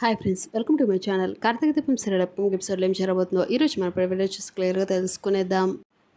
Hi friends welcome to my channel. Karthika Deepam serial ఎపిసోడ్లో ఏం జరగబోతుందో ఈ రోజు మన ప్రైవేట్స్ చూసి క్లియర్గా తెలుసుకునేద్దాం.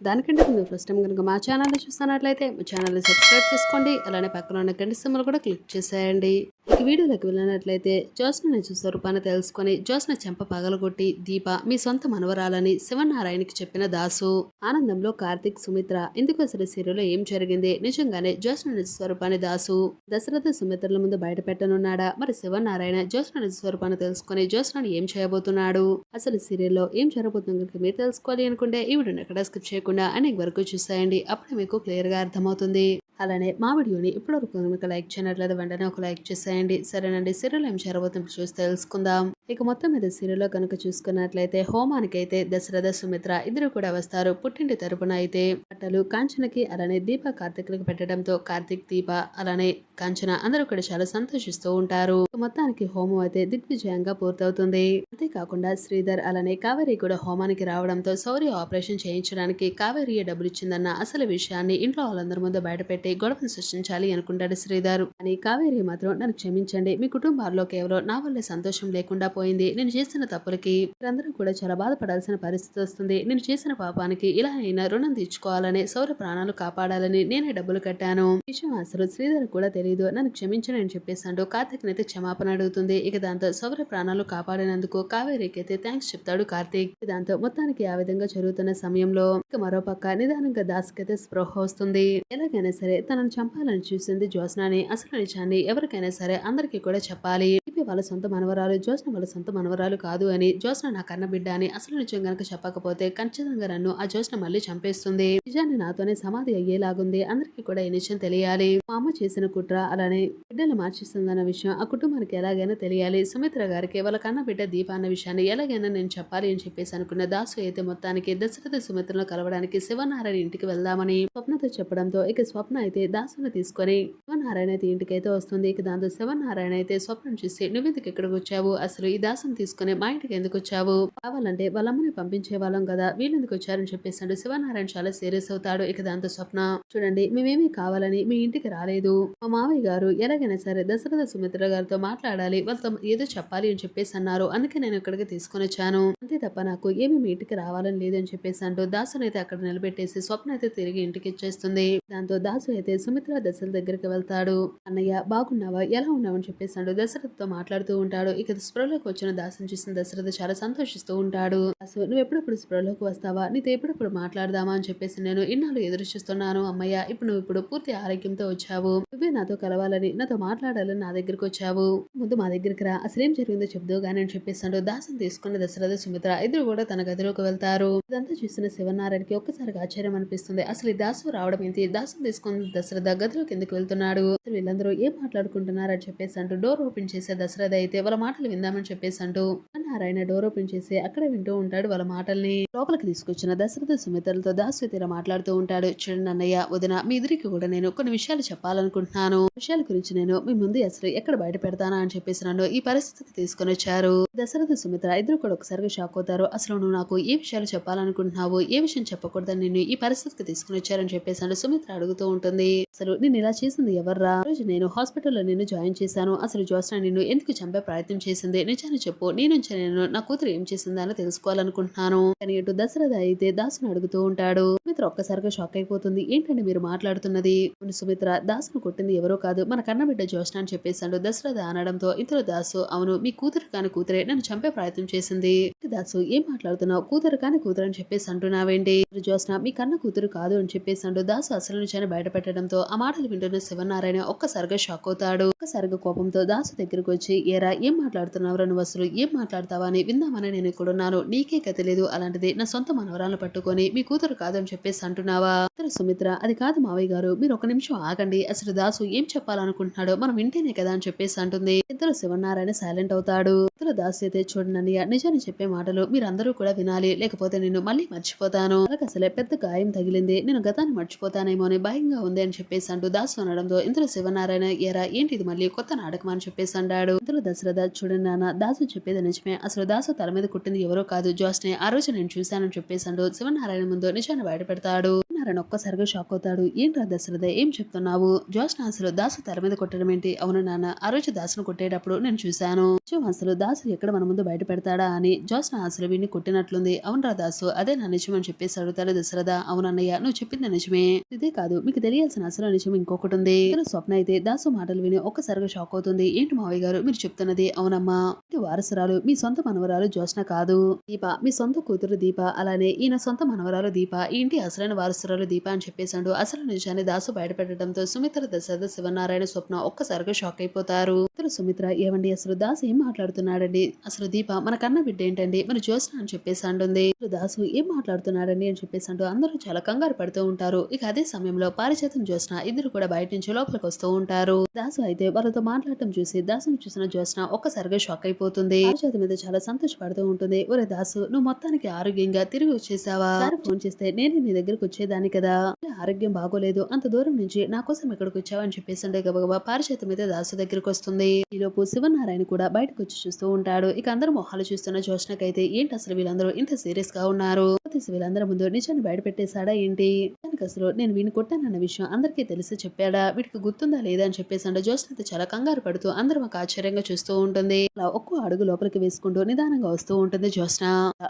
దానికంటే ముందు ఫస్ట్ టైం కనుక మా ఛానల్ని చూస్తున్నట్లయితే మా ఛానల్ని సబ్స్క్రైబ్ చేసుకోండి. అలానే పక్కన ఉన్న గంట సింబల్ కూడా క్లిక్ చేసేయండి. ఇక వీడియోలోకి వెళ్ళినట్లయితే జ్యోత్స్న స్వరూపాన్ని రూపాన్ని తెలుసుకొని జ్యోత్స్న చెంప పగలగొట్టి దీప మీ సొంత మనవరాలని శివనారాయణకి చెప్పిన దాసు. ఆనందంలో కార్తిక్ సుమిత్ర ఇందుకు అసలు సీరియల్లో ఏం జరిగింది? నిజంగానే జ్యోత్స్న నిజ స్వరూపాన్ని దాసు. దశరథ సుమిత్రల ముందు బయట పెట్టనున్నాడా? మరి శివనారాయణ జ్యోత్స్న నిజ స్వరూపాన్ని తెలుసుకొని జ్యోత్స్నని ఏం చేయబోతున్నాడు? అసలు సీరియల్లో ఏం జరగబోతుంది మీరు తెలుసుకోవాలి అనుకుంటే ఈ వీడియోని ఎక్కడ స్కిప్ చేయకుండా అనేక వరకు చూసేయండి. అప్పుడు మీకు క్లియర్గా అర్థమవుతుంది. అలానే మా వీడియోని ఇప్పటివరకు మీకు లైక్ చేయనట్లేదు వెంటనే ఒక లైక్ చేసేయండి. సరేనండి సీరియల్ ఏం జరగబోతుందో చూసి తెలుసుకుందాం. ఇక మొత్తం మీద సీరియల్లో కనుక చూసుకున్నట్లయితే హోమానికైతే దశరథ సుమిత్ర ఇద్దరు కూడా వస్తారు పుట్టింటి తరపున అయితే. బట్టలు కాంచనకి అలానే దీప కార్తిక్లకు పెట్టడంతో కార్తీక్ దీప అలానే కాంచన అందరూ కూడా చాలా సంతోషిస్తూ ఉంటారు. మొత్తానికి హోమం అయితే దిగ్విజయంగా పూర్తవుతుంది. అంతేకాకుండా శ్రీధర్ అలానే కావేరి కూడా హోమానికి రావడంతో శౌర్య ఆపరేషన్ చేయించడానికి కావేరి డబ్బులు ఇచ్చిందన్న అసలు విషయాన్ని ఇంట్లో వాళ్ళందరి ముందు బయటపెట్టి గొడవను సృష్టించాలి అనుకుంటాడు శ్రీధర్. అని కావేరి మాత్రం నన్ను క్షమించండి. మీ కుటుంబాల్లో కేవలం నా వల్లే సంతోషం లేకుండా పోయింది. నేను చేసిన తప్పులకి మీరందరూ కూడా చాలా బాధపడాల్సిన పరిస్థితి వస్తుంది. నేను చేసిన పాపానికి ఇలా అయినా రుణం తీర్చుకోవాలని సౌర ప్రాణాలు కాపాడాలని నేనే డబ్బులు కట్టాను. విషయం అసలు శ్రీధర్ కూడా తెలియదు నన్ను క్షమించని అని చెప్పేసాడు కార్తిక్ నైతే క్షమాపణ అడుగుతుంది. ఇక దాంతో సౌర ప్రాణాలు కాపాడినందుకు కావేరికి అయితే థ్యాంక్స్ చెప్తాడు కార్తీక్. దాంతో మొత్తానికి ఆ విధంగా జరుగుతున్న సమయంలో ఇక మరోపక్క నిదానంగా దాస్కైతే స్పృహ వస్తుంది. ఎలాగైనా సరే తనను చంపాలని చూసింది జ్యోత్స్నాని. అసలు నిజాన్ని ఎవరికైనా సరే అందరికీ కూడా చెప్పాలి. వాళ్ళ సొంత మనవరాలు జ్యోత్స్న వాళ్ళ సొంత మనవరాలు కాదు అని జ్యోత్స్న నా కన్న బిడ్డ అని అసలు నిజం గనక చెప్పకపోతే ఖచ్చితంగా నన్ను ఆ జ్యోత్స్న మళ్ళీ చంపేస్తుంది. నిజాన్ని నాతోనే సమాధి అయ్యేలాగుంది. అందరికీ కూడా ఈ నిజం తెలియాలి. మా అమ్మ చేసిన కుట్ర అలానే బిడ్డలు మార్చిస్తుందన్న విషయం ఆ కుటుంబానికి ఎలాగైనా తెలియాలి. సుమిత్ర గారికి వాళ్ళ కన్న బిడ్డ దీప అన్న విషయాన్ని ఎలాగైనా నేను చెప్పాలి అని చెప్పేసి అనుకున్న దాసు అయితే మొత్తానికి దశరథ సుమిత్రను కలవడానికి శివనారాయణ ఇంటికి వెళ్దామని స్వప్నతో చెప్పడంతో ఇక స్వప్న అయితే దాసును తీసుకొని శివనారాయణ అయితే ఇంటికి అయితే వస్తుంది. ఇక దాంతో శివనారాయణ అయితే స్వప్నం చూసి నువ్వెందుకు ఇక్కడికి వచ్చావు? అసలు ఈ దాసును తీసుకుని మా ఇంటికి ఎందుకు వచ్చావు? కావాలంటే వాళ్ళమ్మని పంపించే వాళ్ళం కదా వీళ్ళెందుకు వచ్చారని చెప్పేసాడు శివనారాయణ చాలా సీరియస్ అవుతాడు ఇక దాంతో స్వప్న. చూడండి మేమేమీ కావాలని మీ ఇంటికి రాలేదు. మా మావయ్య గారు ఎలాగైనా సరే దశరథ సుమిత్ర గారితో మాట్లాడాలి. వాళ్ళతో ఏదో చెప్పాలి అని చెప్పేసి అన్నారు. అందుకే నేను ఇక్కడికి తీసుకొని వచ్చాను. అంతే తప్ప నాకు ఏమి మీ ఇంటికి రావాలని లేదని చెప్పేసి అంటూ దాసును అయితే అక్కడ నిలబెట్టేసి స్వప్న అయితే తిరిగి ఇంటికి ఇచ్చేస్తుంది. దాంతో దాసు అయితే సుమిత్ర దశల దగ్గరికి వెళ్తాడు. అన్నయ్య బాగున్నావా? ఎలా ఉన్నావు? అని చెప్పేసి అంటూ దశరథతో మాట్లాడుతూ ఉంటాడు. ఇక స్పృహలోకి వచ్చిన దాసుని చూసిన దశరథ చాలా సంతోషిస్తూ ఉంటాడు. దాసు నువ్వు ఎప్పుడప్పుడు స్పృహలోకి వస్తావా? నీతో ఎప్పుడప్పుడు మాట్లాడదామా? అని చెప్పేసి నేను ఇన్నాళ్ళు ఎదురు చూస్తున్నాను. అమ్మయ్య ఇప్పుడు నువ్వు ఇప్పుడు పూర్తి ఆరోగ్యంతో వచ్చావు. నువ్వే నాతో కలవాలని నాతో మాట్లాడాలని నా దగ్గరికి వచ్చావు. ముందు మా దగ్గరికి రా. అసలు ఏం జరిగిందో చెప్దో గానీ అని చెప్పేస్తాడు. దాసం తీసుకున్న దశరథ సుమిత్ర ఇద్దరు కూడా తన గదిలోకి వెళ్తారు. ఇదంతా చూసిన శివనారాయణకి ఒక్కసారిగా ఆశ్చర్యం అనిపిస్తుంది. అసలు ఈ దాసు రావడం ఏంటి? దాసం తీసుకున్న దశరథ గదిలోకి ఎందుకు వెళ్తున్నాడు? అసలు వీళ్ళందరూ ఏం మాట్లాడుకుంటున్నారు అని చెప్పేసి అంటూ డోర్ ఓపెన్ చేసే దశరథ అయితే వాళ్ళ మాటలు విందామని చెప్పేసి అంటూ నారాయణ డోర్ ఓపెన్ చేసి అక్కడ వింటూ ఉంటాడు వాళ్ళ మాటల్ని. లోపలికి తీసుకొచ్చిన దశరథ సుమిత్రలతో దాసు తీర మాట్లాడుతూ ఉంటాడు. చిన్న అన్నయ్య వదిన మీ ఇద్దరికి కూడా నేను కొన్ని విషయాలు చెప్పాలనుకుంటున్నాను. విషయాల గురించి నేను మీ ముందు అసలు ఎక్కడ బయట పెడతానా అని చెప్పేసి నన్ను ఈ పరిస్థితికి తీసుకొని వచ్చారు. దశరథ సుమిత్ర ఇద్దరు కూడా ఒకసారిగా షాక్ అవుతారు. అసలు నువ్వు నాకు ఏ విషయాలు చెప్పాలనుకుంటున్నావు ఏ విషయం చెప్పకూడదని నేను ఈ పరిస్థితికి తీసుకుని వచ్చారని చెప్పేసి సుమిత్ర అడుగుతూ ఉంటుంది. అసలు నేను ఇలా చేసింది ఎవర్రా? రోజు నేను హాస్పిటల్లో నిన్ను జాయిన్ చేశాను. అసలు జోస్న నిన్ను ఎందుకు చంపే ప్రయత్నం చేసింది? నిజాన్ని చెప్పు. నీ నుంచి నేను నా కూతురు ఏం చేసిందా అని తెలుసుకోవాలనుకుంటున్నాను. కానీ ఇటు దశరథ అయితే దాసును అడుగుతూ ఉంటాడు. సుమిత్ర ఒక్కసారిగా షాక్ అయిపోతుంది. ఏంటంటే మీరు మాట్లాడుతున్నది? సుమిత్ర దాసును కొట్టింది ఎవరో కాదు. మన కన్నబిడ్డ జోష్న అని చెప్పేశాడు. దశరథ అనడంతో ఇంతలో దాసు అవును మీ కూతురు కాని కూతురే నన్ను చంపే ప్రయత్నం చేసింది. దాసు ఏం మాట్లాడుతున్నావు? కూతురు కాని కూతురు అని చెప్పేసి అంటున్నావేంటి? జోస్న మీ కన్న కూతురు కాదు అని చెప్పేసి అంటూ దాసు అసలు నుంచి బయటపెట్టడంతో ఆ మాటలు వింటున్న శివనారాయణ ఒక్కసారిగా షాక్ అవుతాడు. ఒక్కసారిగా కోపంతో దాసు దగ్గరకు వచ్చి ఏరా ఏం మాట్లాడుతున్నావురా నువ్వు అసలు? ఏం మాట్లాడతావా? అని విందామని నేను ఇక్కడ ఉన్నాను నీకే గతి లేదు. అలాంటిది నా సొంత మనవరాలను పట్టుకొని మీ కూతురు కాదని చెప్పేసి అంటున్నావా? సుమిత్ర అది కాదు మావయ్య గారు మీరు ఒక నిమిషం ఆగండి. అసలు దాసు ఏం చెప్పాలనుకుంటున్నాడో మనం వింటేనే కదా అని చెప్పేసి అంటుంది. ఇద్దరు శివనారాయణ సైలెంట్ అవుతాడు. ఇద్దరు దాసు అయితే చూడండి నిజాన్ని చెప్పే మాటలు మీరందరూ కూడా వినాలి. లేకపోతే నేను మళ్ళీ మర్చిపోతాను. నాకు అసలే పెద్ద గాయం తగిలింది. నేను గతాన్ని మర్చిపోతానేమో అని భయంగా ఉంది అని చెప్పేసి అంటూ దాసు అనడంతో ఇందులో శివనారాయణ ఎరా ఏంటి ఇది మళ్ళీ కొత్త నాటకం? అని చెప్పేసి అన్నాడు ఇందులో దశరథ చూడండి నాన్న దాసు చెప్పేది నిజమే. అసలు దాసు తల మీద కుట్టింది ఎవరో కాదు. జోస్నే ఆ రోజు నేను చూశానని చెప్పేసి అంటూ శివనారాయణ ముందు నిజాన్ని బయటపడి పెడతాడు. శివనారాయణ ఒక్కసారిగా షాక్ అవుతాడు. ఏంట్రా దశరథ ఏం చెప్తున్నావు? జోష్న అసలు దాసు తెర మీద కొట్టడం ఏంటి? అవును నాన్న ఆ రోజు దాసును కొట్టేటప్పుడు నేను చూశాను. అసలు దాసు ఎక్కడ మన ముందు బయట పెడతాడా అని జోష్న అసలు వీడిని కొట్టినట్లుంది. అవునరా దాసు అదే నా నిజం అని చెప్పేసి అడుగుతాడు దశరథ. అవునన్నయ్య నువ్వు చెప్పింది నిజమే. ఇదే కాదు మీకు తెలియాల్సిన అసలు నిజం ఇంకొకటి ఉంది. స్వప్న అయితే దాసు మాటలు విని ఒక్కసారిగా షాక్ అవుతుంది. ఏంటి మావయ్య గారు మీరు చెప్తున్నది? అవునమ్మా. ఇది వారసురాలు మీ సొంత మనవరాలు జోష్న కాదు. దీప మీ సొంత కూతురు దీప అలానే ఈయన సొంత మనవరాలు దీప. ఈ ఇంటి అసలైన వారసురాలు దీప అని చెప్పేశాడు. అసలు నిజాన్ని దాసు బయటపెట్టడంతో సుమిత్ర దశరథ శివనారాయణ స్వప్న ఒక్కసారిగా షాక్ అయిపోతారు. ఇతరు సుమిత్ర ఏమండి అసలు దాసు ఏం మాట్లాడుతున్నాడండి? అసలు దీప మన కన్న బిడ్డ ఏంటండి? మరి జ్యోత్స్న అని చెప్పేసి అంటుంది దాసు ఏం మాట్లాడుతున్నాడండి? అని చెప్పేసి అంటూ అందరూ చాలా కంగారు పడుతూ ఉంటారు. ఇక అదే సమయంలో పారిచేతం జ్యోత్స్న ఇద్దరు కూడా బయట నుంచి లోపలికి వస్తూ ఉంటారు. దాసు అయితే వాళ్ళతో మాట్లాడటం చూసి దాసును చూసిన జ్యోత్స్న ఒక్కసారిగా షాక్ అయిపోతుంది. పారిచేత మీద చాలా సంతోషపడుతూ ఉంటుంది. ఒరే దాసు నువ్వు మొత్తానికి ఆరోగ్యంగా తిరిగి వచ్చేసావా? ఫోన్ చేస్తే నేను నీ దగ్గరకు వచ్చేదాన్ని కదా. ఆరోగ్యం బాగోలేదు. అంత దూరం నుంచి నా కోసం ఇక్కడికి వచ్చావు అని చెప్పేసి అంటే గబగబా పారిచేతం మీద దాసు దగ్గరకు వస్తుంది. ఈలోపు శివనారాయణ కూడా బయటకు వచ్చి చూస్తూ ఉంటాడు. ఇక అందరూ మొహాలు చూస్తున్న జోష్నకైతే ఏంటి అసలు వీళ్ళందరూ ఇంత సీరియస్గా ఉన్నారు? పోలీసు వీళ్ళందరి ముందు నిజాన్ని బయటపెట్టేశాడా ఏంటి? దానికి అసలు నేను వీని కొట్టానన్న విషయం అందరికీ తెలిసి చెప్పాడా? వీడికి గుర్తుందా లేదా అని చెప్పేసి అంటే జోష్న అయితే చాలా కంగారు పడుతూ అందరూ ఒక ఆశ్చర్యంగా చూస్తూ ఉంటుంది. అలా ఒక్కో అడుగు లోపలికి వేసుకుంటూ నిదానంగా వస్తూ ఉంటుంది జ్యోత్స్న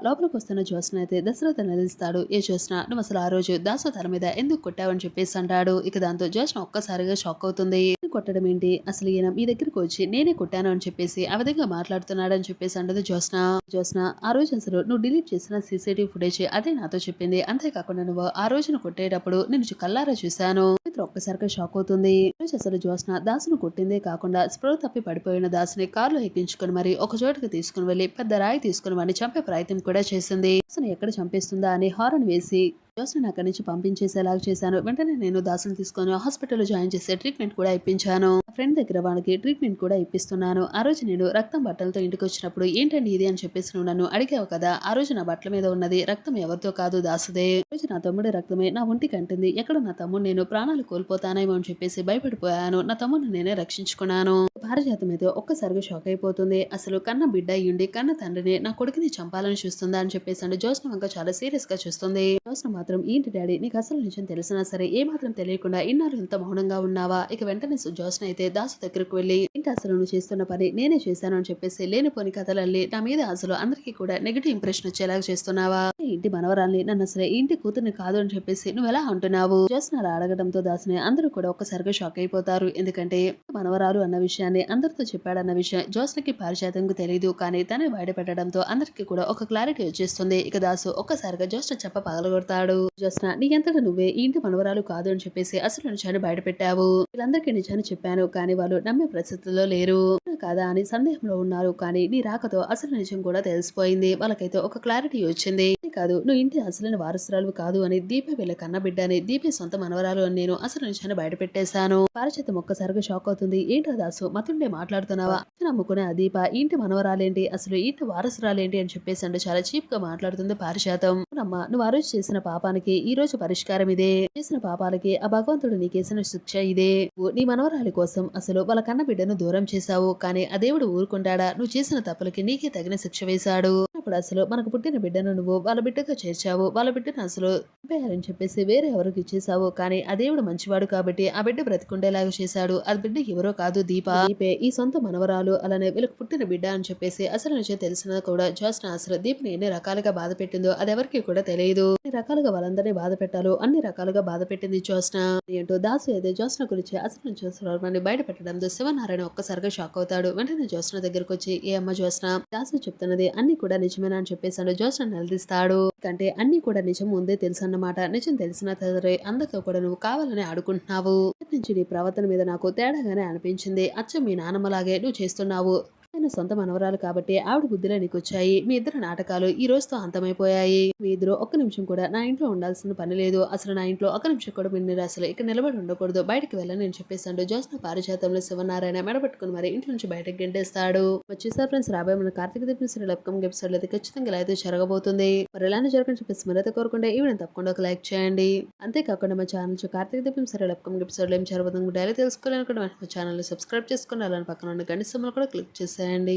లోపలికి వస్తున్న జ్యోత్స్న అయితే దశరథ నిలుస్తాడు ఏ జ్యోత్స్న నువ్వు అసలు ఆ రోజు దాసు తల మీద ఎందుకు కొట్టావని చెప్పేసి అంటాడు. ఇక దాంతో జ్యోత్స్న ఒక్కసారిగా షాక్ అవుతుంది. కొట్టడం ఏంటి? అసలు ఈయన మీ దగ్గరికి వచ్చి నేనే కొట్టాను అని చెప్పేసి ఆ విధంగా మాట్లాడుతున్నాడు అని చెప్పేసి అంటది జోష్న జోష్న ఆ రోజు అసలు నువ్వు డిలీట్ చేసిన సీసీటీవీ ఫుటేజ్ అదే నాతో చెప్పింది. అంతేకాకుండా నువ్వు ఆ రోజును కొట్టేటప్పుడు నేను కల్లారా చూశాను. మిత్ర ఒక్కసారిగా షాక్ అవుతుంది. రోజు అసలు జోష్న దాసును కొట్టిందే కాకుండా స్పృహ తప్పి పడిపోయిన దాసుని కారులో ఎక్కించుకుని మరి ఒక చోటుకు తీసుకుని వెళ్ళి పెద్ద రాయి తీసుకుని వాడిని చంపే ప్రయత్నం కూడా చేసింది. దాసుని ఎక్కడ చంపేస్తుందా అని హారన్ వేసి జోస్ని అక్కడి నుంచి పంపించేసేలాగా చేశాను. వెంటనే నేను దాసుని తీసుకొని హాస్పిటల్లో జాయిన్ చేసే ట్రీట్మెంట్ కూడా ఇప్పించాను. ఫ్రెండ్ దగ్గర వాళ్ళకి ట్రీట్మెంట్ కూడా ఇప్పిస్తున్నాను. ఆ రోజు నేను రక్తం బట్టలతో ఇంటికి వచ్చినప్పుడు ఏంటండి ఇది అని చెప్పేసి నువ్వు నన్ను అడిగావు కదా ఆ రోజు నా బట్టల మీద ఉన్నది రక్తం ఎవరితో కాదు దాసుదే. రోజు నా తమ్ముడి రక్తమే నా ఒంటికి అంటుంది ఎక్కడ నా తమ్ముడు నేను ప్రాణాలు కోల్పోతానేమో అని చెప్పేసి భయపడిపోయాను. నా తమ్ముడిని నేనే రక్షించుకున్నాను. భారజాతం మీద ఒక్కసారిగా షాక్ అయిపోతుంది. అసలు కన్న బిడ్డ అయ్యుండి కన్న తండ్రిని నా కొడుకుని చంపాలని చూస్తుందా అని చెప్పేసి అంటే జోస్న వంక చాలా సీరియస్గా చూస్తుంది. జోస్న మాత్రం ఏంటి డాడీ నీకు అసలు నిజం తెలిసినా సరే ఏ మాత్రం తెలియకుండా ఇన్నాళ్ళు ఇంత మౌనంగా ఉన్నావా? ఇక వెంటనే సు- అయితే దాసు దగ్గరకు వెళ్ళి ఏంటి అసలు నువ్వు చేస్తున్న పని? నేనే చేశాను అని చెప్పేసి లేనిపోని కథలల్లి నా మీద అసలు అందరికీ కూడా నెగిటివ్ ఇంప్రెషన్ వచ్చేలాగా చేస్తున్నావా? ఇంటి మనవరాల్ని నన్ను అసలు ఇంటి కూతుర్ని కాదు అని చెప్పేసి నువ్వు ఎలా అంటున్నావు? జస్ట్ అలా అడగడంతో దాసిని అందరూ కూడా ఒక్కసారిగా షాక్ అయిపోతారు. ఎందుకంటే మనవరాలు అన్న విషయాన్ని అందరితో చెప్పాడన్న విషయం జోస్నకి పారిజాతంకు తెలియదు కానీ తనే బయటపెట్టడంతో అందరికీ కూడా ఒక క్లారిటీ వచ్చేస్తుంది. ఇక దాసు ఒక్కసారిగా జోస్న చెప్ప పగలగొడతాడు. జోస్న నీకెంతట నువ్వే ఇంటి మనవరాలు కాదు అని చెప్పేసి అసలు నిజాన్ని బయటపెట్టావు వీళ్ళందరికీ నిజాన్ని చెప్పాను. కానీ వాళ్ళు నమ్మే పరిస్థితుల్లో లేరు. కాదా అని సందేహంలో ఉన్నారు. కానీ నీ రాకతో అసలు నిజం కూడా తెలిసిపోయింది. వాళ్ళకైతే ఒక క్లారిటీ వచ్చింది. కాదు. నువ్వు ఇంటి అసలైన వారసురాలు కాదు అని దీపే వీళ్ళ కన్న బిడ్డ అని దీపే సొంత మనవరాలు అని నేను అసలు నిజాన్ని బయటపెట్టేశాను పారిచేతం ఒక్కసారిగా షాక్ అవుతుంది. ఏంటో దాసు మతుండే మాట్లాడుతున్నావా? నమ్ముకునే ఆ దీప ఇంటి మనవరాలేంటి? అసలు ఇంటి వారసురాలేంటి? అని చెప్పేసి అంటే చాలా చీప్గా మాట్లాడుతుంది పారిశాతం అమ్మ నువ్వు ఆ రోజు చేసిన పాపానికి ఈ రోజు పరిష్కారం ఇదే. చేసిన పాపాలకి ఆ భగవంతుడు నీకేసిన శిక్ష ఇదే. నీ మనవరాలి కోసం అసలు వాళ్ళ కన్న బిడ్డను దూరం చేశావు. కానీ ఆ దేవుడు ఊరుకుంటాడా? నువ్వు చేసిన తప్పులకి నీకే తగిన శిక్ష వేశాడు. అప్పుడు అసలు మనకు పుట్టిన బిడ్డను నువ్వు వాళ్ళ బిడ్డగా చేర్చావు వాళ్ళ బిడ్డను అసలు చంపేయాలని చెప్పేసి వేరే ఎవరికి ఇచ్చేసావు కానీ ఆ దేవుడు మంచివాడు కాబట్టి ఆ బిడ్డ బ్రతికుండేలాగా చేశాడు. ఆ బిడ్డ ఎవరో కాదు దీప. దీపే ఈ సొంత మనవరాలు అలానే వీళ్ళకి పుట్టిన బిడ్డ అని చెప్పేసి అసలు నిజం తెలిసినా కూడా జోస్న అసలు దీపని ఎన్ని రకాలుగా బాధ పెట్టిందో అది కూడా తెలియదు. అన్ని రకాలుగా వాళ్ళందరినీ బాధ పెట్టాలో అన్ని రకాలుగా బాధ పెట్టింది జోస్న ఏంటో దాసు అయితే జోస్న గురించి అసలు జోస్న బయట పెట్టడంతో శివనారాయణ ఒక్కసారిగా షాక్ అవుతాడు. వెంటనే జోస్న దగ్గరకు వచ్చి ఏ అమ్మ జోస్న దాసు చెప్తున్నది అన్ని కూడా నిజమేనా అని చెప్పేసాడు జోస్న నిలదీస్తాడు. కంటే అన్ని కూడా నిజం ఉందే తెలుసు అన్నమాట నిజం తెలిసిన సరే అందరితో కూడా నువ్వు కావాలని ఆడుకుంటున్నావు. నుంచి నీ ప్రవర్తన మీద నాకు తేడాగానే అనిపించింది. అచ్చం మీ నాన్నమ్మలాగే నువ్వు చేస్తున్నావు. ఆయన సొంత మనవరాలు కాబట్టి ఆవిడ బుద్ధిలో నీకొచ్చాయి. మీ ఇద్దరు నాటకాలు ఈ రోజుతో అంతమైపోయాయి. మీ ఇద్దరు ఒక్క నిమిషం కూడా నా ఇంట్లో ఉండాల్సిన పని లేదు. అసలు నా ఇంట్లో ఒక్క నిమిషం కూడా మీరు నిరాశలు ఇక్కడ నిలబడి ఉండకూడదు. బయటకు వెళ్ళని నేను చెప్పేసాడు జోస్న పారిజాతంలో శివనారాయణ మెడబెట్టుకుని మరి ఇంటి నుంచి బయటకు గెంటేస్తాడు. వచ్చేసారి ఫ్రెండ్స్ రాబోయే మన Karthika Deepam serial upcoming episode అయితే ఖచ్చితంగా ఇలా అయితే జరగబోతుంది. మరి ఎలానే జరగని చెప్పేసి మరైతే కోరుకుంటే ఈవెన్ తప్పకుండా ఒక లైక్ చేయండి. అంతేకాకుండా మా channel Karthika Deepam serial upcoming episode ఏం జరగబోతుంది డైలీ తెలుసుకోవాలనుకుంటే మా ఛానల్ సబ్స్క్రైబ్ చేసుకుని అలానే పక్కన ఉన్న గంట సమ్మలు కూడా క్లిక్ చేసేయండి